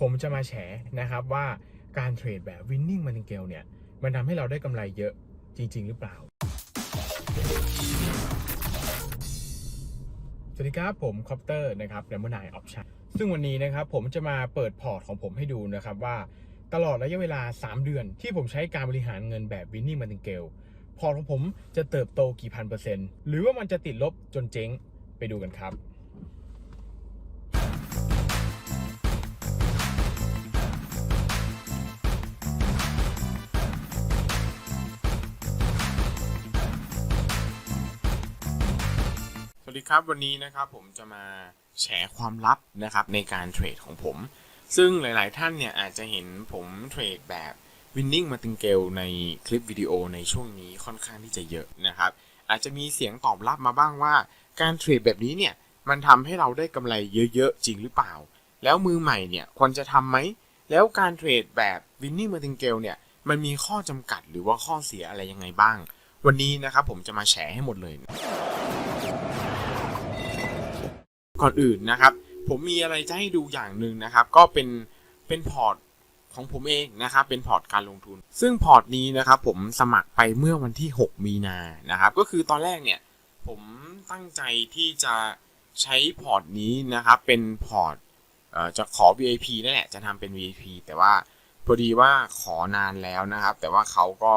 ผมจะมาแฉนะครับว่าการเทรดแบบ winning martingale เนี่ย มันทำให้เราได้กำไรเยอะจริง ๆ หรือเปล่า สวัสดีครับ ผมคอปเตอร์นะครับแรมเบอร์ไนออปชั่นซึ่งวันนี้นะครับผมจะมาเปิดพอร์ตของผมให้ดูนะครับว่าตลอดระยะเวลา 3 เดือนที่ผมใช้การบริหารเงินแบบ winning martingale พอร์ตของผมจะเติบโตกี่พันเปอร์เซ็นต์หรือว่ามันจะติดลบจนเจ๊งไปดูกันครับ สวัสดีครับวันนี้นะครับผมจะมาแชร์ความลับนะครับในการเทรดของผม ซึ่งหลาย ๆ ท่านเนี่ยอาจจะเห็นผมเทรดแบบ winning martingale ในคลิปวิดีโอในช่วงนี้ค่อนข้างที่จะเยอะนะครับ อาจจะมีเสียงตอบรับมาบ้างว่า การเทรดแบบนี้เนี่ยมันทำให้เราได้กำไรเยอะ ๆ จริงหรือเปล่า แล้วมือใหม่เนี่ยควรจะทำไหม แล้วการเทรดแบบ winning martingale เนี่ยมันมีข้อจำกัดหรือว่าข้อเสียอะไรยังไงบ้าง วันนี้นะครับผมจะมาแชร์ให้หมดเลย ก่อนอื่นนะครับ ผมมีอะไรจะให้ดูอย่างหนึ่งนะครับ ก็เป็นเป็นพอร์ตของผมเองนะครับเป็นพอร์ตการลงทุน ซึ่งพอร์ตนี้นะครับผมสมัครไปเมื่อวันที่ 6 มีนานะครับ ก็คือตอนแรกเนี่ยผมตั้งใจที่จะใช้พอร์ตนี้นะครับ เป็นพอร์ตเอ่อจะขอ VIP นั่นแหละจะทำเป็น VIP แต่ว่าพอดีว่าขอนานแล้วนะครับ แต่ว่าเขาก็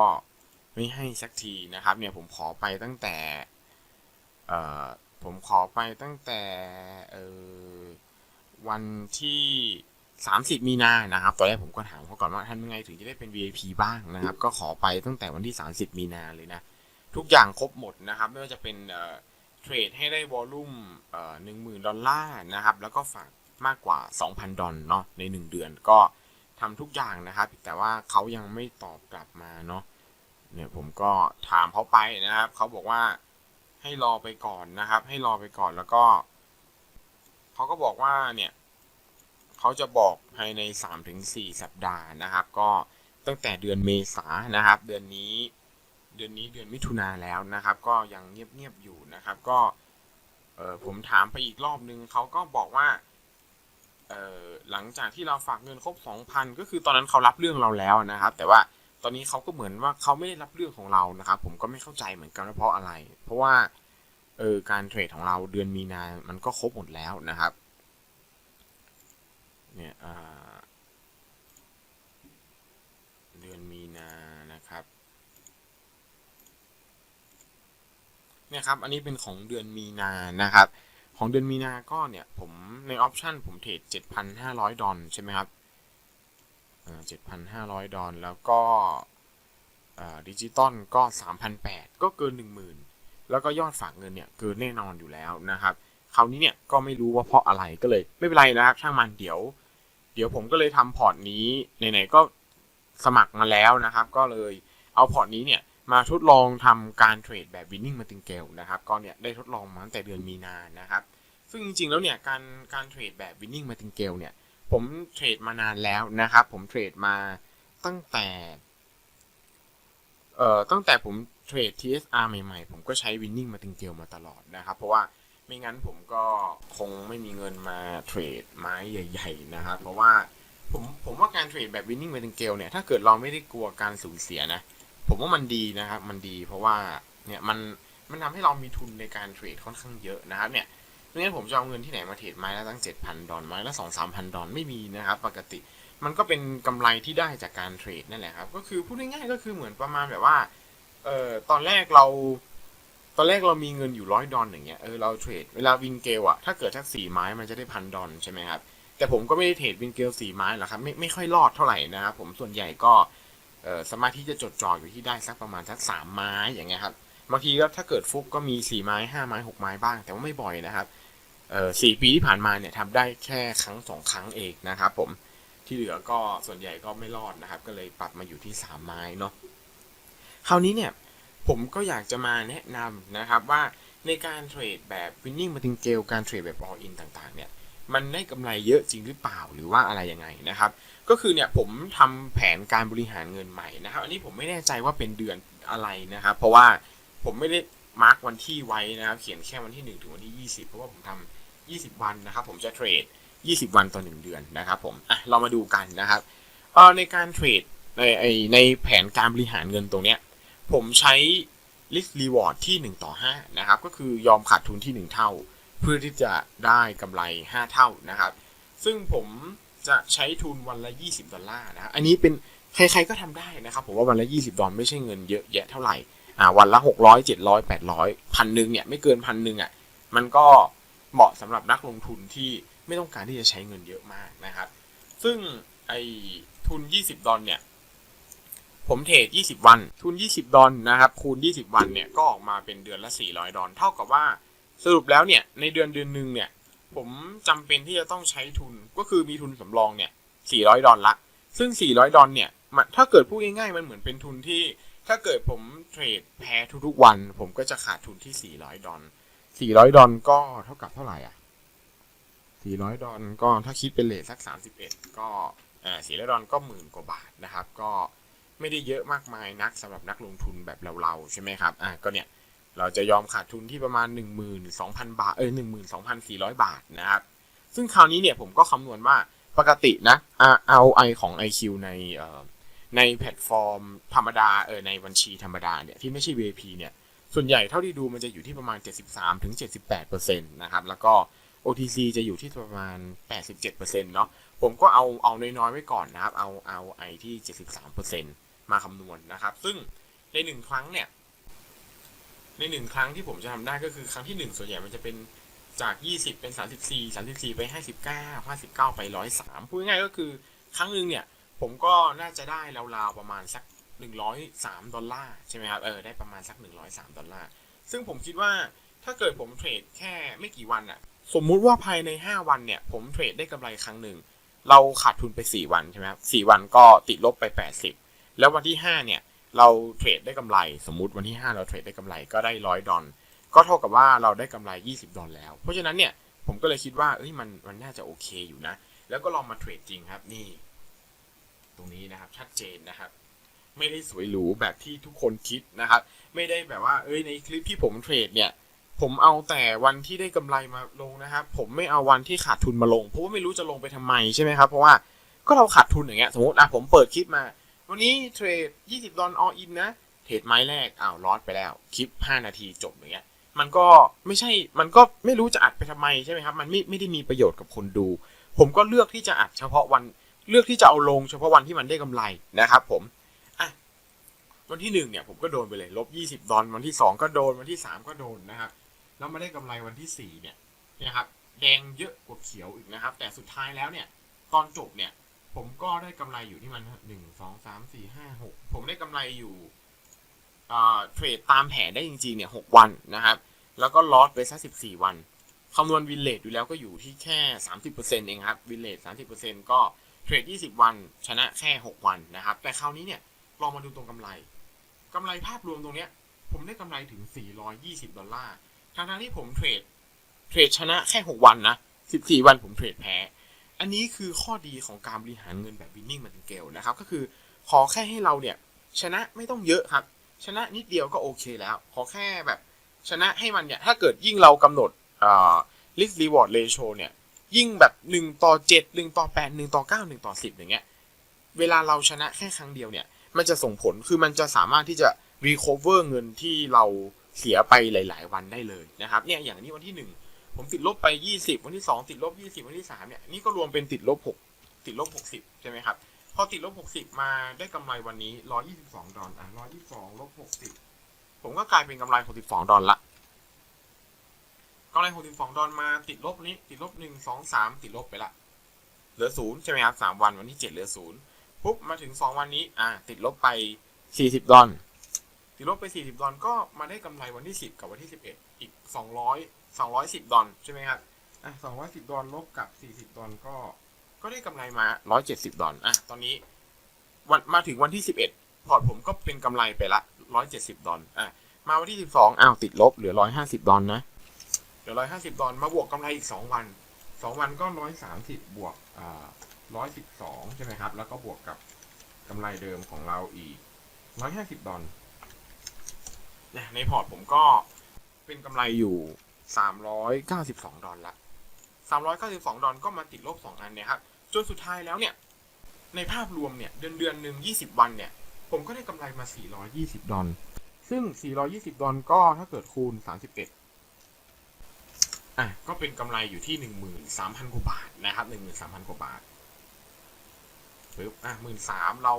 ไม่ให้สักทีนะครับ เนี่ยผมขอไปตั้งแต่ ผมขอไปตั้งแต่เออวันที่ 30 มีนานะครับ ตอนแรกผมก็ถามเขาก่อนว่าทำยังไงถึงจะได้เป็น VIP บ้างนะครับ ก็ขอไปตั้งแต่วันที่ 30 มีนาเลยนะ ทุกอย่างครบหมดนะครับ ไม่ว่าจะเป็นเทรดให้ได้วอลลุ่มหนึ่งหมื่นดอลลาร์นะครับ แล้วก็ฝากมากกว่า 2,000 ดอลเนาะใน 1 เดือนก็ทำทุกอย่างนะครับ แต่ว่าเขายังไม่ตอบกลับมาเนาะเนี่ยผมก็ถามเขาไปนะครับ เขาบอกว่า ให้รอไปก่อนนะครับ ให้รอไปก่อนแล้วก็เขาก็บอกว่าเนี่ยเขาจะบอกภายใน 3-4 สัปดาห์นะครับ ก็ตั้งแต่เดือนเมษานะครับ เดือนนี้เดือนนี้เดือนมิถุนาแล้วนะครับ ก็ยังเงียบๆอยู่นะครับ ก็เออผมถามไปอีกรอบนึงเขาก็บอกว่าเออหลังจากที่เราฝากเงินครบ 2,000 ก็คือตอนนั้นเขารับเรื่องเราแล้วนะครับ แต่ว่า ตอนนี้เขาก็เหมือนว่าเขาไม่ได้รับเรื่องของเรานะครับ ผมก็ไม่เข้าใจเหมือนกันว่าเพราะอะไร เพราะว่าเออการเทรดของเราเดือนมีนา มันก็ครบหมดแล้วนะครับ เนี่ยเดือนมีนานะครับ เนี่ยครับ อันนี้เป็นของเดือนมีนานะครับ ของเดือนมีนาก็เนี่ย ผมในออปชันผมเทรด7,500 ดอลใช่ไหมครับ เจ็ดพันห้าร้อยดอลแล้วก็ดิจิตอลก็ 3,800 ก็เกิน 10,000 แล้วก็ยอดฝากเงินเนี่ยเกินแน่นอนอยู่แล้วนะครับคราวนี้เนี่ยก็ไม่รู้ว่าเพราะอะไรก็เลย ไม่เป็นไรนะครับช่างมันเดี๋ยว เดี๋ยวผมก็เลยทำพอร์ตนี้ไหนๆก็สมัครมาแล้วนะครับ ก็เลยเอาพอร์ตนี้เนี่ยมาทดลองทำการเทรดแบบ winning martingale นะครับก็เนี่ยได้ทดลองมาตั้งแต่เดือนมีนานะครับ ซึ่งจริงๆแล้วเนี่ยการการเทรดแบบ winning martingale เนี่ย ผมเทรดมานานแล้วนะครับ ผมเทรดมาตั้งแต่ เอ่อ ตั้งแต่ผมเทรด TSR ใหม่ๆ ผมก็ใช้ winning martingale มาตลอดนะครับ เพราะว่าไม่งั้นผมก็คงไม่มีเงินมาเทรดไม้ใหญ่ๆนะครับ เพราะว่าผมผมว่าการเทรดแบบ winning martingale เนี่ย ถ้าเกิดเราไม่ได้กลัวการสูญเสียนะ ผมว่ามันดีนะครับ มันดีเพราะว่าเนี่ยมันมันทำให้เรามีทุนในการเทรดค่อนข้างเยอะนะครับเนี่ย ไม่งั้นผมจะเอาเงินที่ไหนมาเทรดไม้ละตั้ง7,000ดอลไม้ละ2 3 0 0ดอลไม่มีนะครับ ปกติมันก็เป็นกำไรที่ได้จากการเทรดนั่นแหละครับ ก็คือพูดง่ายๆก็คือเหมือนประมาณแบบว่า เอ่อตอนแรกเรา ตอนแรกเรามีเงินอยู่ร้อยดอลอย่างเงี้ยเออเราเทรดเวลาวินเกลอะถ้าเกิดทักสี่ไม้มันจะได้พันดอลใช่ไหมครับแต่ผมก็ไม่ได้เทรดวินเกลสี่ไม้หรอกครับไม่ไม่ค่อยรอดเท่าไหร่นะครับผมส่วนใหญ่ก็เอ่อสมาธิจะจดจ่ออยู่ที่ได้สักประมาณสักสามไม้อย่างเงี้ยครับบางทีก็ถ้าเกิดฟุกก็มีสี่ไม้ห้าไม้หกไม้บ้าง แต่ว่าไม่บ่อยนะครับ สี่ปีที่ผ่านมาเนี่ยทำได้แค่ครั้งสองครั้งเองนะครับผมที่เหลือก็ส่วนใหญ่ก็ไม่รอดนะครับ ก็เลยปรับมาอยู่ที่สามไม้เนาะคราวนี้เนี่ยผมก็อยากจะมาแนะนำนะครับว่าในการเทรดแบบ winning martingale การเทรดแบบ all in ต่างๆ เนี่ยมันได้กำไรเยอะจริงหรือเปล่าหรือว่าอะไรยังไงนะครับ ก็คือเนี่ยผมทำแผนการบริหารเงินใหม่นะครับ อันนี้ผมไม่แน่ใจว่าเป็นเดือนอะไรนะครับ เพราะว่าผมไม่ได้มาร์กวันที่ไว้นะครับ เขียนแค่วันที่ 1 ถึงวันที่ 20 เพราะว่าผมทำ 20 วันนะครับผมจะเทรด 20 วันต่อ 1 เดือนนะครับผมอะเรามาดูกันนะครับเออในการเทรดในไอในแผนการบริหารเงินตรงเนี้ยผมใช้ list reward ที่ 1 ต่อ 5 นะครับ ก็คือยอมขาดทุนที่ 1 เท่า เพื่อที่จะได้กำไร 5 เท่านะครับ ซึ่งผมจะใช้ทุนวันละ 20 ดอลลาร์นะครับอันนี้เป็นใครๆก็ทำได้นะครับ ผมว่าวันละ 20 ดอลลาร์ไม่ใช่เงินเยอะแยะเท่าไหร่อ่าวันละ 600 700 800พันหนึ่งเนี่ยไม่เกินพันหนึ่งอะมันก็ เหมาะสำหรับนักลงทุนที่ไม่ต้องการที่จะใช้เงินเยอะมากนะครับ ซึ่งไอทุน 20 ดอลเนี่ยผมเทรด 20 วัน ทุน 20 ดอลนะครับ คูณ 20 วัน เนี่ย ก็ออกมาเป็นเดือนละ 400 ดอล เท่ากับว่า สรุปแล้ว เนี่ย ในเดือนเดือนหนึ่งเนี่ย ผมจำเป็นที่จะต้องใช้ทุน ก็คือมีทุนสำรอง เนี่ย 400 ดอลละ ซึ่ง 400 ดอล เนี่ยมันถ้าเกิดพูดง่ายๆ มันเหมือนเป็นทุนที่ ถ้าเกิดผมเทรดแพ้ทุกๆวัน ผมก็จะขาดทุนที่ 400 ดอล 400ดอลก็เท่ากับเท่าไหร่อะ400ดอลก็ถ้าคิดเป็นเลทสัก31ก็อ่า400ดอลก็หมื่นกว่าบาทนะครับ ก็ไม่ได้เยอะมากมายนักสำหรับนักลงทุนแบบเราๆใช่ไหมครับอ่าก็เนี่ยเราจะยอมขาดทุนที่ประมาณ 12,000 บาท เออ12,400 บาทนะครับ ซึ่งคราวนี้เนี่ยผมก็คำนวณว่าปกตินะ ROI ของ IQ ในในแพลตฟอร์มธรรมดา เออในบัญชีธรรมดาเนี่ยที่ไม่ใช่ VIP เนี่ย ส่วนใหญ่เท่าที่ดูมันจะอยู่ที่ประมาณ 73-78%นะครับ แล้วก็ OTC จะอยู่ที่ประมาณ 87%เนาะ ผมก็เอาเอาน้อยๆไว้ก่อนนะครับ เอาเอาไอที่ 73%มาคำนวณนะครับ ซึ่งในหนึ่งครั้งเนี่ย ในหนึ่งครั้งที่ผมจะทำได้ก็คือครั้งที่หนึ่งส่วนใหญ่มันจะเป็นจาก 20 เป็น 34 34 ไป 59 59 ไป 103 พูดง่ายก็คือครั้งหนึ่งเนี่ย ผมก็น่าจะได้ราวๆประมาณสัก 103 ดอลลาร์ใช่ไหมครับ เออ ได้ประมาณสัก 103 ดอลลาร์ ซึ่งผมคิดว่าถ้าเกิดผมเทรดแค่ไม่กี่วันอะสมมุติว่าภายใน 5 วันเนี่ย ผมเทรดได้กำไรครั้งหนึ่ง เราขาดทุนไป 4 วันใช่ไหมครับ 4 วันก็ติดลบไป 80 แล้ววันที่ 5 เนี่ย เราเทรดได้กำไร สมมุติวันที่ 5 เราเทรดได้กำไรก็ได้ 100 ดอล ก็เท่ากับว่าเราได้กำไร 20 ดอลแล้ว เพราะฉะนั้นเนี่ย ผมก็เลยคิดว่า เอ้ย มัน มันน่าจะโอเคอยู่นะ แล้วก็ลองมาเทรดจริงครับ นี่ ตรงนี้นะครับ ชัดเจนนะครับ ไม่ได้สวยหรูแบบที่ทุกคนคิดนะครับ ไม่ได้แบบว่าเอ้ยในคลิปที่ผมเทรดเนี่ยผมเอาแต่วันที่ได้กำไรมาลงนะครับ ผมไม่เอาวันที่ขาดทุนมาลงเพราะว่าไม่รู้จะลงไปทำไมใช่ไหมครับเพราะว่าก็เราขาดทุนอย่างเงี้ยสมมติอะผมเปิดคลิปมา วันนี้เทรด 20 ดอลออินนะเทรดไม้แรกอ้าวลอสไปแล้วคลิป 5 นาทีจบอย่างเงี้ยมันก็ไม่ใช่มันก็ไม่รู้จะอัดไปทำไมใช่ไหมครับมันไม่ไม่ได้มีประโยชน์กับคนดู ผมก็เลือกที่จะอัดเฉพาะวันเลือกที่จะเอาลงเฉพาะวันที่มันได้กำไรนะครับผม วันที่หนึ่งเนี่ยผมก็โดนไปเลยลบ20 ดอลวันที่สองก็โดนวันที่สามก็โดนนะครับแล้วมาได้กำไรวันที่สี่เนี่ยนะครับแดงเยอะกว่าเขียวอีกนะครับ แต่สุดท้ายแล้วเนี่ยตอนจบเนี่ยผมก็ได้กำไรอยู่ที่มันหนึ่งสองสามสี่ห้าหกผมได้กำไรอยู่เทรดตามแผนได้จริงๆเนี่ยหกวันนะครับ แล้วก็ลอสไปสักสิบสี่วันคำนวณวินเลทอยู่แล้วก็อยู่ที่แค่สามสิบเปอร์เซ็นต์เองครับวินเลทสามสิบเปอร์เซ็นต์ก็เทรดยี่สิบวันชนะแค่หกวันนะครับ แต่คราวนี้เนี่ยลองมาดูตรงกำไร กำไรภาพรวมตรงเนี้ย ผมได้กำไรถึงสี่ร้อยยี่สิบดอลลาร์ทางทางที่ผมเทรด เทรดชนะแค่หกวันนะสิบสี่วันผมเทรดแพ้ อันนี้คือข้อดีของการบริหารเงินแบบวินนิ่งมันเกลนะครับ ก็คือขอแค่ให้เราเนี่ยชนะไม่ต้องเยอะครับ ชนะนิดเดียวก็โอเคแล้ว ขอแค่แบบชนะให้มันเนี่ย ถ้าเกิดยิ่งเรากำหนดอ่า risk reward ratio เนี่ย ยิ่งแบบหนึ่งต่อเจ็ดหนึ่งต่อแปดหนึ่งต่อเก้าหนึ่งต่อสิบอย่างเงี้ย เวลาเราชนะแค่ครั้งเดียวเนี่ย มันจะส่งผลคือมันจะสามารถที่จะ recover เงินที่เราเสียไปหลาย ๆ วันได้เลยนะครับเนี่ยอย่างนี้วันที่หนึ่งผมติดลบไป 20 วันที่ 2 ติดลบ 20 วันที่3เนี่ยนี่ก็รวมเป็นติดลบ 6 ติดลบ 60 ใช่ไหมครับ พอติดลบ 60 มาได้กำไรวันนี้ 122 ดอลลาร์122ลบ60 ผมก็กลายเป็นกำไร 62 ดอลลาร์กำไร 62 ดอลลาร์มาติดลบนี้ติดลบ 1 2 3 ติดลบไปละเหลือ 0 ใช่ไหมครับ 3 วันวันที่ 7 เหลือ 0 ปุ๊บมาถึง2วันนี้ อ่า ติดลบไป40ดอลลาร์ติดลบไป40ดอลลาร์ก็มาได้กำไรวันที่10กับวันที่11อีก200 210ดอลใช่ไหมครับอะ210ดอลลบกับ40ดอลก็ ก็ได้กำไรมา170ดอลอะตอนนี้ วันมาถึงวันที่11พอร์ตผมก็เป็นกำไรไปละ170ดอลอะมาวันที่12อ้าวติดลบเหลือ150ดอลนะเหลือ150ดอลมาบวกกำไรอีก2วัน2วันก็130บวกอ่า 112 ใช่ไหมครับ แล้วก็บวกกับกำไรเดิมของเราอีก 150 ดอลเนี่ยในพอร์ตผมก็เป็นกำไรอยู่ 392 ดอลละ 392 ดอลก็มาติดลบ 2 อันเนี่ยครับ จนสุดท้ายแล้วเนี่ย ในภาพรวมเนี่ย เดือนเดือนหนึ่ง20 วันเนี่ย ผมก็ได้กำไรมา 420 ดอล ซึ่ง 420 ดอลก็ถ้าเกิดคูณ 31อะก็เป็นกำไรอยู่ที่ 13,000 กว่าบาทนะครับ 13,000 กว่าบาท ปึ๊บอะ13,000เรา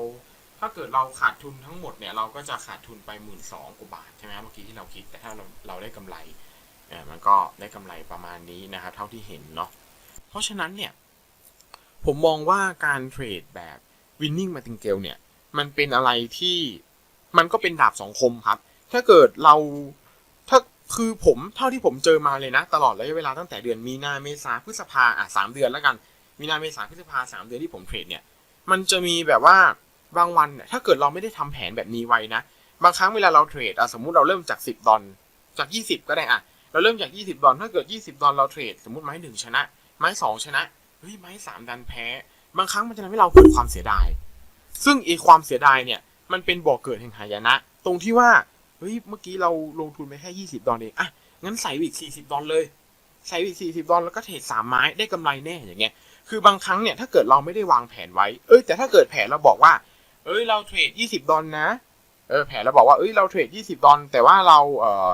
ถ้าเกิดเราขาดทุนทั้งหมดเนี่ย เราก็จะขาดทุนไป12,000กว่าบาทใช่ไหมครับเมื่อกี้ที่เราคิด แต่ถ้าเราเราได้กำไรอ่ามันก็ได้กำไรประมาณนี้นะครับ เท่าที่เห็นเนาะ เพราะฉะนั้นเนี่ย ผมมองว่าการเทรดแบบ winning martingale เนี่ย มันเป็นอะไรที่มันก็เป็นดาบสองคมครับ ถ้าเกิดเราถ้าคือผมเท่าที่ผมเจอมาเลยนะ ตลอดระยะเวลาตั้งแต่เดือนมีนาเมษาพฤษภาอะสามเดือนแล้วกัน มีนาเมษาพฤษภาสามเดือนที่ผมเทรดเนี่ย มันจะมีแบบว่าบางวันเนี่ยถ้าเกิดเราไม่ได้ทำแผนแบบนี้ไว้นะ บางครั้งเวลาเราเทรดอะสมมุติเราเริ่มจากสิบดอลจากยี่สิบก็ได้อะ เราเริ่มจากยี่สิบดอลถ้าเกิดยี่สิบดอลเราเทรด สมมติไม้หนึ่งชนะ ไม้สองชนะเฮ้ยไม้สามดันแพ้ บางครั้งมันจะทำให้เราเกิดความเสียดาย ซึ่งอีความเสียดายเนี่ยมันเป็นบ่อกเกิดแห่งหายนะ ตรงที่ว่าเฮ้ยเมื่อกี้เราลงทุนไปแค่ยี่สิบดอลเองอะงั้นใส่อีกสี่สิบดอลเลยใส่อีกสี่สิบดอลแล้วก็เทรดสามไม้ได้กำไรแน่อย่างเงี้ย คือบางครั้งเนี่ยถ้าเกิดเราไม่ได้วางแผนไว้ เอ้ยแต่ถ้าเกิดแผนเราบอกว่า เอ้ยเราเทรดยี่สิบดอลนะ เออแผนเราบอกว่าเอ้ยเราเทรดยี่สิบดอลแต่ว่าเราเอ่อ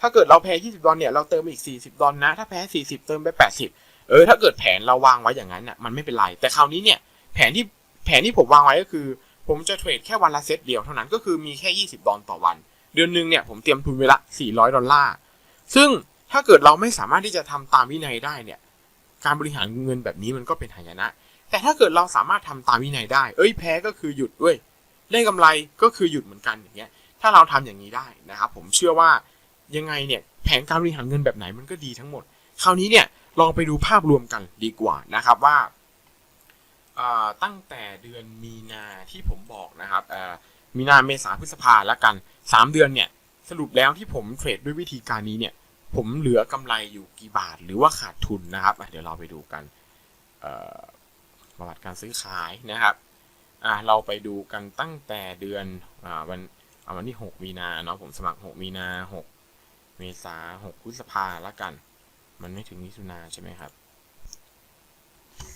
ถ้าเกิดเราแพ้ยี่สิบดอลเนี่ยเราเติมอีกสี่สิบดอลนะ ถ้าแพ้สี่สิบเติมไปแปดสิบเออถ้าเกิดแผนเราวางไว้อย่างนั้นน่ะมันไม่เป็นไร แต่คราวนี้เนี่ยแผนที่แผนที่ผมวางไว้ก็คือ ผมจะเทรดแค่วันละเซตเดียวเท่านั้นก็คือมีแค่ยี่สิบดอลต่อวัน เดือนหนึ่งเนี่ยผมเตรียมทุนไว้ละสี่ร้อยดอลลาร์ซึ่งถ้าเกิดเราไม่สามารถที่จะทำตามวินัยได้เนี่ย การบริหารเงินแบบนี้มันก็เป็นหายนะ แต่ถ้าเกิดเราสามารถทำตามวินัยได้ เอ้ยแพ้ก็คือหยุดด้วย ได้กำไรก็คือหยุดเหมือนกันอย่างเงี้ย ถ้าเราทำอย่างนี้ได้นะครับผมเชื่อว่ายังไงเนี่ยแผนการบริหารเงินแบบไหนมันก็ดีทั้งหมด คราวนี้เนี่ยลองไปดูภาพรวมกันดีกว่านะครับว่าตั้งแต่เดือนมีนาที่ผมบอกนะครับมีนาเมษาพฤษภาแล้วกัน 3 เดือนเนี่ยสรุปแล้วที่ผมเทรดด้วยวิธีการนี้เนี่ย ผมเหลือกำไรอยู่กี่บาทหรือว่าขาดทุนนะครับเดี๋ยวเราไปดูกันประวัติการซื้อขายนะครับเราไปดูกันตั้งแต่เดือนอวันเอาวันที่ 6 มีนาเนาะผมสมัคร 6 มีนา 6 เมษา6พฤษภาแล้วกัน มันไม่ถึงมิถุนาใช่ไหมครับ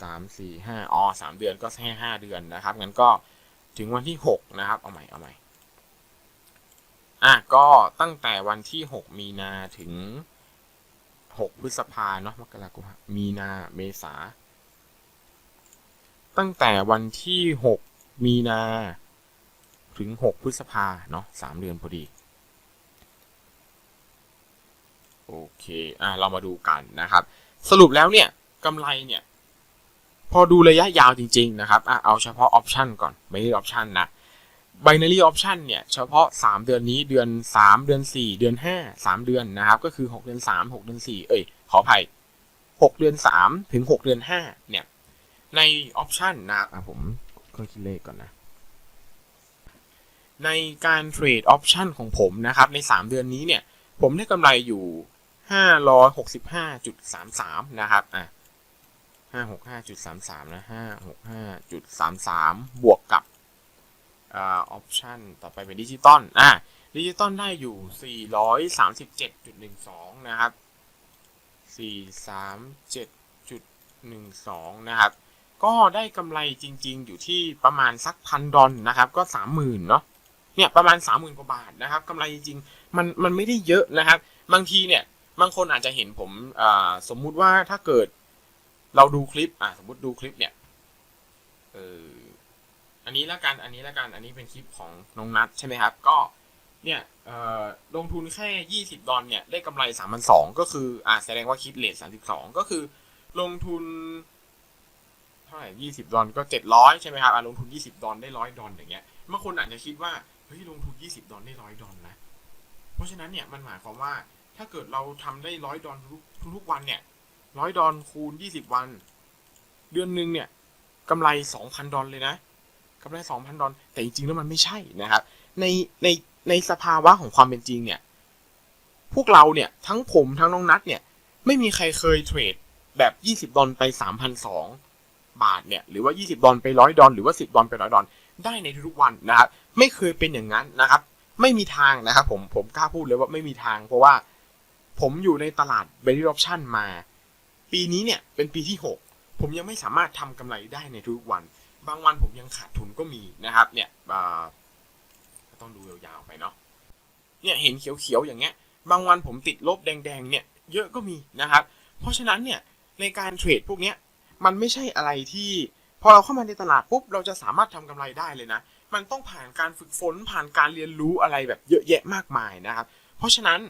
สามสี่ห้าอ๋อสามเดือนก็แค่ห้าเดือนนะครับงั้นก็ถึงวันที่หกนะครับ เอาใหม่เอาใหม่ อะก็ตั้งแต่วันที่หกมีนาถึงหกพฤษภาเนาะมกราคมมีนาเมษา ตั้งแต่วันที่หกมีนา ถึงหกพฤษภาเนาะสามเดือนพอดี โอเค อะ เรามาดูกันนะครับ สรุปแล้วเนี่ยกำไรเนี่ย พอดูระยะยาวจริง ๆ นะครับอะเอาเฉพาะออปชันก่อน ไม่ได้ออปชันนะ binary option เนี่ยเฉพาะ 3 เดือนนี้เดือน 3 เดือน 4 เดือน 5 3 เดือนนะครับก็คือ 6 เดือน 3 6 เดือน 4 เอ้ยขออภัย 6 เดือน 3 ถึง 6 เดือน 5 เนี่ย ในออปชันนะครับผมเครื่องคิดเลขก่อนนะ ในการเทรดออปชันของผมนะครับ ใน 3 เดือนนี้เนี่ย ผมได้กำไรอยู่ 565.33 นะครับอะ565.33นะ565.33 บวกกับ ออปชันต่อไปเป็นดิจิตอลอะดิจิตอลได้อยู่ 437.12 นะครับ 437.12 นะครับ ก็ได้กำไรจริงๆ อยู่ที่ประมาณสักพันดอลนะครับ ก็ 30,000 เนาะเนี่ยประมาณ 30,000 กว่าบาทนะครับกำไรจริงๆ มันมันไม่ได้เยอะนะครับ บางทีเนี่ยบางคนอาจจะเห็นผมสมมุติว่าถ้าเกิดเราดูคลิปอ่าสมมติดูคลิปเนี่ยเออ อันนี้ละกันอันนี้ละกันอันนี้เป็นคลิปของน้องนัทใช่ไหมครับ ก็เนี่ยลงทุนแค่ 20 ดอลเนี่ยได้กำไร 3,200 ก็คืออ่าแสดงว่าคิดเลท32 ก็คือลงทุนเท่าไหร่20 ดอลก็ 700 ใช่ไหมครับอ่าลงทุน 20 ดอลได้ 100 ดอลอย่างเงี้ยบางคนอาจจะคิดว่าเฮ้ยลงทุน 20 ดอลได้ 100 ดอลนะ เพราะฉะนั้นเนี่ยมันหมายความว่าถ้าเกิดเราทำได้ 100 ดอลทุกทุกๆวันเนี่ยร้อยดอลคูณยี่สิบวัน เดือนหนึ่งเนี่ยกำไรสองพันดอลเลยนะ กำไรสองพันดอลแต่จริงๆแล้วมันไม่ใช่นะครับ ในในในสภาวะของความเป็นจริงเนี่ยพวกเราเนี่ยทั้งผมทั้งน้องนัทเนี่ยไม่มีใครเคยเทรดแบบยี่สิบดอลไปสามพันสองบาทเนี่ยหรือว่ายี่สิบดอลไปร้อยดอลหรือว่าสิบดอลไปร้อยดอลได้ในทุกวันนะครับไม่เคยเป็นอย่างนั้นนะครับ ไม่มีทางนะครับผมผมกล้าพูดเลยว่าไม่มีทาง เพราะว่าผมอยู่ในตลาดเบร r ออปชั่นมา ปีนี้เนี่ยเป็นปีที่ 6 ผมยังไม่สามารถทำกำไรได้ในทุกวัน บางวันผมยังขาดทุนก็มีนะครับ เนี่ยต้องดูยาวๆไปเนาะเนี่ยเห็นเขียวๆอย่างเงี้ย บางวันผมติดลบแดงๆเนี่ยเยอะก็มีนะครับ เพราะฉะนั้นเนี่ยในการเทรดพวกเนี้ยมันไม่ใช่อะไรที่พอเราเข้ามาในตลาดปุ๊บเราจะสามารถทำกำไรได้เลยนะ มันต้องผ่านการฝึกฝนผ่านการเรียนรู้อะไรแบบเยอะแยะมากมายนะครับ เพราะฉะนั้น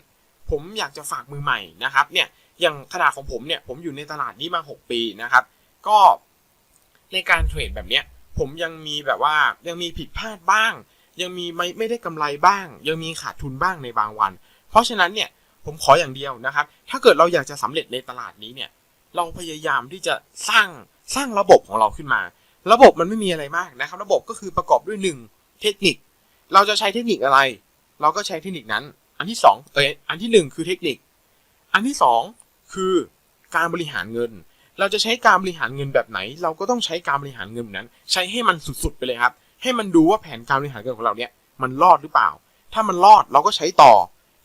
ผมอยากจะฝากมือใหม่นะครับเนี่ยอย่างขนาดของผมเนี่ยผมอยู่ในตลาดนี้มา 6 ปีนะครับ ก็ ในการเทรดแบบเนี้ยผมยังมีแบบว่ายังมีผิดพลาดบ้าง ยังมีไม่ไม่ได้กำไรบ้าง ยังมีขาดทุนบ้างในบางวัน เพราะฉะนั้นเนี่ยผมขออย่างเดียวนะครับ ถ้าเกิดเราอยากจะสำเร็จในตลาดนี้เนี่ยเราพยายามที่จะสร้างสร้างระบบของเราขึ้นมา ระบบมันไม่มีอะไรมากนะครับ ระบบก็คือประกอบด้วยหนึ่งเทคนิค เราจะใช้เทคนิคอะไร เราก็ใช้เทคนิคนั้น อันที่สองเอออันที่หนึ่งคือเทคนิค อันที่สองคือการบริหารเงิน เราจะใช้การบริหารเงินแบบไหน เราก็ต้องใช้การบริหารเงินนั้น ใช้ให้มันสุดๆไปเลยครับ ให้มันดูว่าแผนการบริหารเงินของเราเนี่ยมันรอดหรือเปล่า ถ้ามันรอดเราก็ใช้ต่อ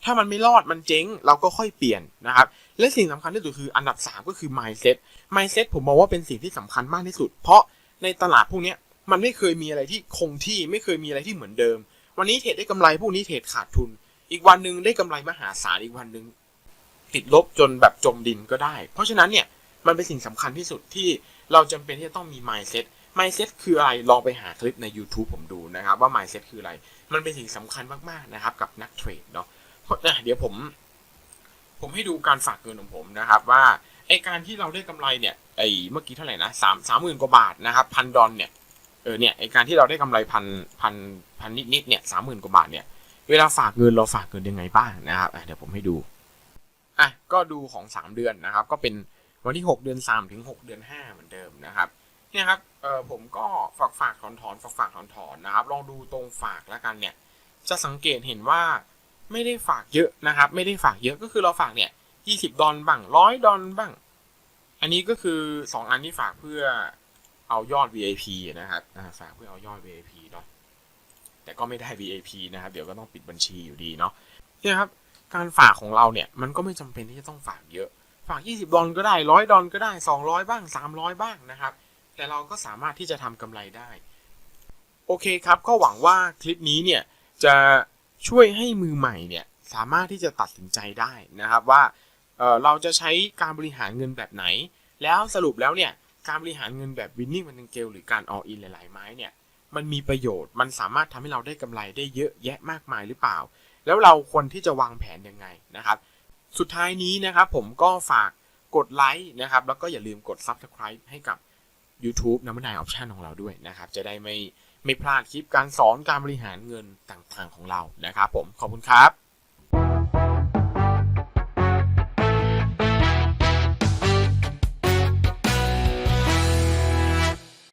ถ้ามันไม่รอดมันเจ๊งเราก็ค่อยเปลี่ยนนะครับ และสิ่งสำคัญที่สุดคืออันดับ 3 ก็คือ mindset mindset ผมมองว่าเป็นสิ่งที่สำคัญมากที่สุด เพราะในตลาดพวกนี้มันไม่เคยมีอะไรที่คงที่ไม่เคยมีอะไรที่เหมือนเดิม วันนี้เทรดได้กำไรพวกนี้เทรดขาดทุน อีกวันหนึ่งได้กำไรมหาศาลอีกวันหนึ่งติดลบจนแบบจมดินก็ได้ เพราะฉะนั้นเนี่ย มันเป็นสิ่งสำคัญที่สุดที่เราจำเป็นที่จะต้องมี mindset mindset คืออะไรลองไปหาคลิปใน YouTube ผมดูนะครับว่า mindset คืออะไร มันเป็นสิ่งสำคัญมากๆนะครับกับนักเทรดเนาะเดี๋ยวผม ผมให้ดูการฝากเงินของผมนะครับ ว่าไอการที่เราได้กำไรเนี่ยไอเมื่อกี้เท่าไหร่นะสามสามหมื่นกว่าบาทนะครับพันดอลเนี่ยเออเนี่ยไอการที่เราได้กำไรพันพันพันนิดนิดๆเนี่ยสามหมื่นกว่าบาทเนี่ยเวลาฝากเงินเราฝากเงินยังไงบ้างนะครับเดี๋ยวผมให้ดูอะก็ดูของสามเดือนนะครับ ก็เป็น วันที่หกเดือนสามถึงหกเดือนห้าเหมือนเดิมนะครับเนี่ยครับเออผมก็ฝากฝากถอนถอนฝากฝากถอนถอนนะครับ ลองดูตรงฝากแล้วกันเนี่ย จะสังเกตเห็นว่าไม่ได้ฝากเยอะนะครับ ไม่ได้ฝากเยอะก็คือเราฝากเนี่ยยี่สิบดอลบ้างร้อยดอลบ้าง อันนี้ก็คือสองอันที่ฝากเพื่อเอายอด VIP นะครับฝากเพื่อเอายอด VIP เนาะแต่ก็ไม่ได้ VIP นะครับ เดี๋ยวก็ต้องปิดบัญชีอยู่ดีเนาะเนี่ยครับ การฝากของเราเนี่ยมันก็ไม่จำเป็นที่จะต้องฝากเยอะ ฝาก 20 ดอลก็ได้ร้อยดอลก็ได้ 200 บ้าง 300 บ้างนะครับ แต่เราก็สามารถที่จะทำกำไรได้ โอเคครับ ก็หวังว่าคลิปนี้เนี่ยจะช่วยให้มือใหม่เนี่ยสามารถที่จะตัดสินใจได้นะครับว่าเเราจะใช้การบริหารเงินแบบไหน แล้วสรุปแล้วเนี่ยการบริหารเงินแบบ winning มันเกลหรือการ all in หลายๆไม้เนี่ยมันมีประโยชน์มันสามารถทำให้เราได้กำไรได้เยอะแยะมากมายหรือเปล่า แล้วเราควรที่จะวางแผนยังไงนะครับ สุดท้ายนี้นะครับผมก็ฝากกดไลค์นะครับ แล้วก็อย่าลืมกด subscribe ให้กับ YouTube น้ำมันไดออปชันของเราด้วยนะครับ จะได้ไม่ไม่พลาดคลิปการสอนการบริหารเงินต่างๆของเรานะครับผมขอบคุณครับ